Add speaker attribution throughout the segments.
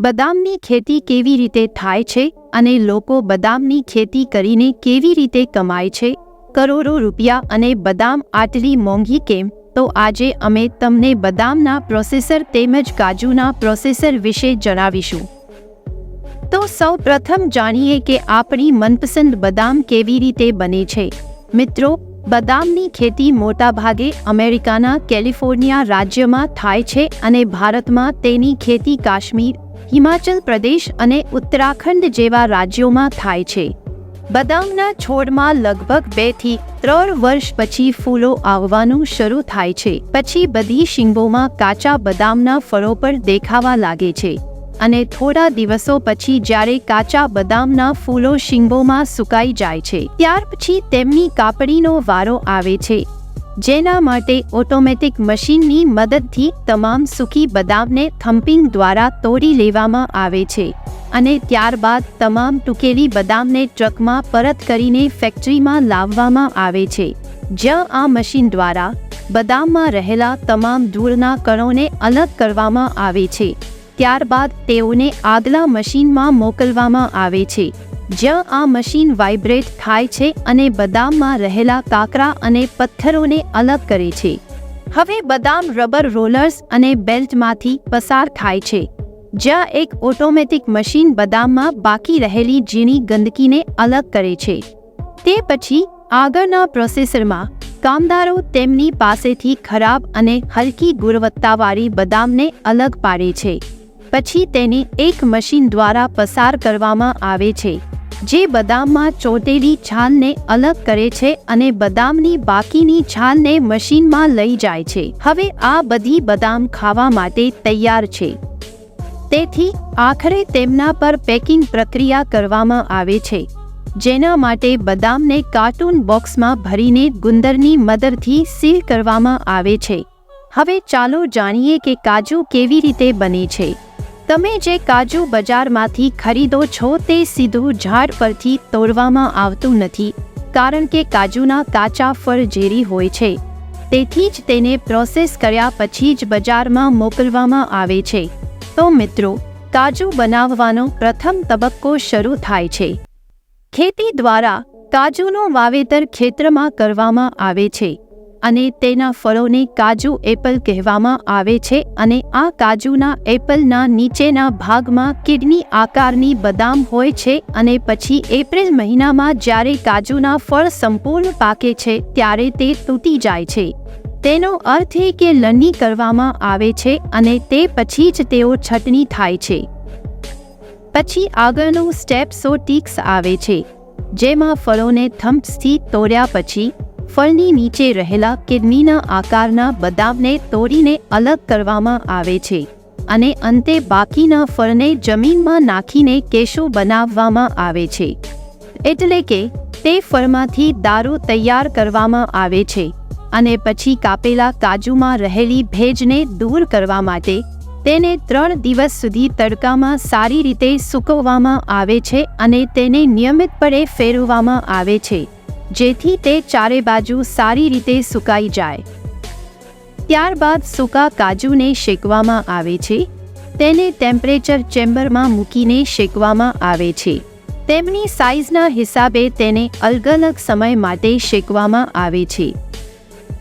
Speaker 1: બદામની ખેતી કેવી રીતે થાય છે અને લોકો બદામની ખેતી કરીને કેવી રીતે કમાય છે? કરોડો રૂપિયા અને બદામ આટલી મોંઘી કેમ? તો આજે અમે તમને બદામના પ્રોસેસર તેમજ કાજુના પ્રોસેસર વિશે જણાવીશું. તો સૌ પ્રથમ જાણીએ કે આપણી મનપસંદ બદામ કેવી રીતે બને છે. મિત્રો, બદામની ખેતી મોટાભાગે અમેરિકાના કેલિફોર્નિયા રાજ્યમાં થાય છે અને ભારતમાં તેની ખેતી કાશ્મીર હિમાચલ પ્રદેશ અને ઉત્તરાખંડ જેવા રાજ્યોમાં થાય છે. બદામના છોડમાં લગભગ બેથી ત્રણ વર્ષ પછી ફૂલો આવવાનું શરૂ થાય છે. પછી બધી શીંગોમાં કાચા બદામના ફળો પર દેખાવા લાગે છે. અને થોડા દિવસો પછી જ્યારે કાચા બદામના ફૂલો શીંગોમાં સુકાઈ જાય છે, ત્યાર પછી તેમની કાપડીનો વારો આવે છે. જેના માટે ઓટોમેટિક મશીનની મદદથી તમામ સૂકી બદામને થમ્પિંગ દ્વારા તોડી લેવામાં આવે છે અને ત્યારબાદ તમામ ટૂંકેલી બદામને ટ્રકમાં પરત કરીને ફેક્ટરીમાં લાવવામાં આવે છે. જ્યાં આ મશીન દ્વારા બદામમાં રહેલા તમામ ધૂળના કણોને અલગ કરવામાં આવે છે. ત્યારબાદ તેઓને આગલા મશીનમાં મોકલવામાં આવે છે. જ્યાં આ મશીન વાઇબ્રેટ થાય છે અને બદામમાં રહેલા કાકરા અને પથ્થરોને અલગ કરે છે. હવે બદામ રબર રોલર્સ અને બેલ્ટમાંથી પસાર થાય છે. જ્યાં એક ઓટોમેટિક મશીન બદામમાં બાકી રહેલી ઝીણી ગંદકીને અલગ કરે છે. તે પછી આગળના પ્રોસેસરમાં કામદારો તેમની પાસેથી ખરાબ અને હલકી ગુણવત્તાવાળી બદામને અલગ પાડે છે. પછી તેને એક મશીન દ્વારા પસાર કરવામાં આવે છે. જે બદામમાં ચોટેલી છાલને અલગ કરે છે અને બદામની બાકીની છાલને મશીનમાં લઈ જાય છે. હવે આ બધી બદામ ખાવા માટે તૈયાર છે. તેથી, આખરે તેમના પર પેકિંગ પ્રક્રિયા કરવામાં આવે છે, જેના માટે બદામને કાર્ટૂન બોક્સમાં ભરીને ગુંદરની મદદથી સીલ કરવામાં આવે છે. હવે ચાલો જાણીએ કે કાજુ કેવી રીતે બને છે. તમે જે કાજુ બજારમાંથી ખરીદો છો તે સીધું ઝાડ પરથી તોડવામાં આવતું નથી, કારણ કે કાજુના કાચા ફળ ઝેરી હોય છે. તેથી જ તેને પ્રોસેસ કર્યા પછી જ બજારમાં મોકલવામાં આવે છે. તો મિત્રો, કાજુ બનાવવાનો પ્રથમ તબક્કો શરૂ થાય છે. ખેતી દ્વારા કાજુનું વાવેતર ખેતરમાં કરવામાં આવે છે. અને તેના ફળોને કાજુ, એપલ કહેવામાં આવે છે અને આ કાજુના, એપલના નીચેના ભાગમાં કિડની આકારની બદામ હોય છે અને પછી એપ્રિલ મહિનામાં જ્યારે કાજુના ફળ સંપૂર્ણ પાકે છે ત્યારે તે તૂટી જાય છે. તેનો અર્થ એ કે લણણી કરવામાં આવે છે અને તે પછી જ તેઓ છટણી થાય છે. પછી આગળનું સ્ટેપ સોટિક્સ આવે છે, જેમાં ફળોને થમ્પ્સથી તોડ્યા પછી ફળની નીચે રહેલા કિડનીના આકારના બદામને તોડીને અલગ કરવામાં આવે છે અને અંતે બાકીના ફળને જમીનમાં નાખીને કેશો બનાવવામાં આવે છે. એટલે કે, તે ફળમાંથી દારૂ તૈયાર કરવામાં આવે છે અને પછી કાપેલા કાજુમાં રહેલી ભેજને દૂર કરવા માટે તેને ત્રણ દિવસ સુધી તડકામાં સારી રીતે સૂકવવામાં આવે છે અને તેને નિયમિતપણે ફેરવવામાં આવે છે. જેથી તે ચારે બાજુ સારી રીતે સુકાઈ જાય. ત્યારબાદ સૂકા કાજુને શેકવામાં આવે છે. તેને ટેમ્પરેચર ચેમ્બરમાં મૂકીને શેકવામાં આવે છે. તેમની સાઇઝના હિસાબે તેને અલગ અલગ સમય માટે શેકવામાં આવે છે.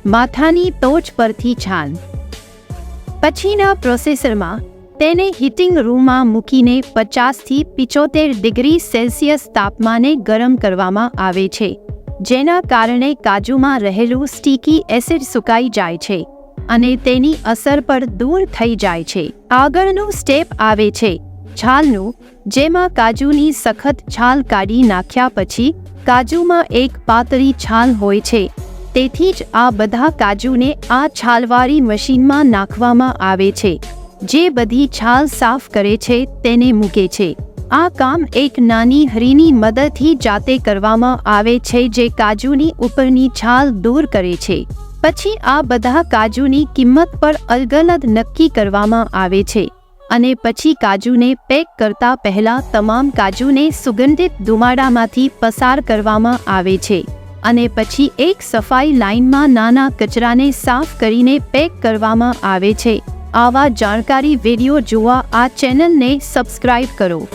Speaker 1: માથાની ટોચ પરથી છાન. પછીના પ્રોસેસરમાં તેને હીટિંગ રૂમમાં મૂકીને પચાસથી પિચોતેર ડિગ્રી સેલ્સિયસ તાપમાને ગરમ કરવામાં આવે છે. જેના કારણે કાજુમાં રહેલું સ્ટીકી એસિડ સુકાઈ જાય છે અને તેની અસર પર દૂર થઈ જાય છે. આગળનું સ્ટેપ આવે છે છાલનું, જેમાં કાજુની સખત છાલ કાઢી નાખ્યા પછી કાજુમાં એક પાતળી છાલ હોય છે. તેથી જ આ બધા કાજુને આ છાલવાળી મશીનમાં નાખવામાં આવે છે. જે બધી છાલ સાફ કરે છે તેને મૂકે છે. આ કામ એક નાની હરીની મદદથી જાતે કરવામાં આવે છે જે કાજુની ઉપરની છાલ દૂર કરે છે. પછી આ બધા કાજુની કિંમત પર અલગ અલગ નક્કી કરવામાં આવે છે. અને પછી કાજુને પેક કરતા પહેલા તમામ કાજુને સુગંધિત ધુમાડામાંથી પસાર કરવામાં આવે છે. અને પછી એક સફાઈ લાઇનમાં નાના કચરાને સાફ કરીને પેક કરવામાં આવે છે. આવા જાણકારી વીડિયો જોવા આ ચેનલને સબસ્ક્રાઇબ કરો.